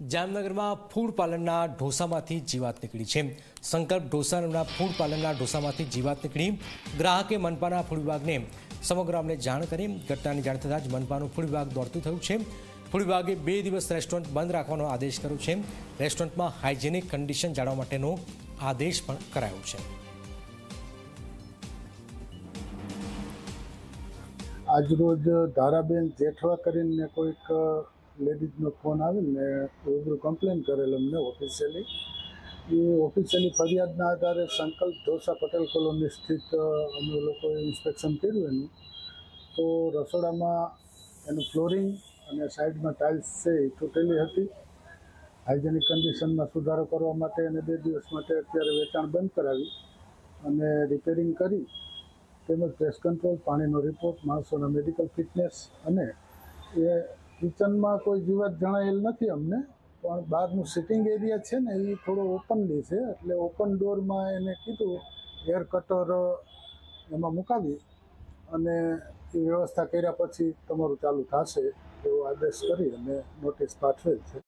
જામનગરમાં ફૂડ પાલનના ઢોસામાંથી જીવાત નીકળી છે. સંકલ્પ ઢોસાના ફૂડ પાલનના ઢોસામાંથી જીવાત નીકળી ગ્રાહકે મનપાના ફૂડ વિભાગને સમગ્ર અમને જાણ કરી. ઘટનાની જાણ થતાં જ મનપાનું ફૂડ વિભાગ દોડતું થયું છે. ફૂડ વિભાગે બે દિવસ રેસ્ટોરન્ટ બંધ રાખવાનો આદેશ કર્યો છે. રેસ્ટોરન્ટમાં હાઇજેનિક કન્ડિશન જાળવવા માટેનો આદેશ પણ કરાયો છે. આજરોજ ધારાબેન જેઠવા કરીને કોઈક લેડીઝનો ફોન આવીને રૂબરૂ કમ્પ્લેન કરેલ અમને ઓફિશિયલી એ ઓફિશિયલી ફરિયાદના આધારે સંકલ્પ ઢોસા પટેલ કોલોની સ્થિત અમે લોકોએ ઇન્સ્પેક્શન કર્યું એનું. તો રસોડામાં એનું ફ્લોરિંગ અને સાઈડમાં ટાઇલ્સ છે એ તૂટેલી હતી. હાઇજેનિક કન્ડિશનમાં સુધારો કરવા માટે અને બે દિવસ માટે અત્યારે વેચાણ બંધ કરાવી અને રિપેરિંગ કરી. તેમજ પ્રેસ કંટ્રોલ પાણીનો રિપોર્ટ માણસોના મેડિકલ ફિટનેસ અને એ કિચનમાં કોઈ જીવાત જણાયેલ નથી અમને, પણ બહારનું સિટિંગ એરિયા છે ને એ થોડો ઓપનલી છે, એટલે ઓપન ડોરમાં એને કીધું એર કટર એમાં મુકાવી અને એ વ્યવસ્થા કર્યા પછી તમારું ચાલુ થશે એવો આદેશ કરી અને નોટિસ પાઠવેલ છે.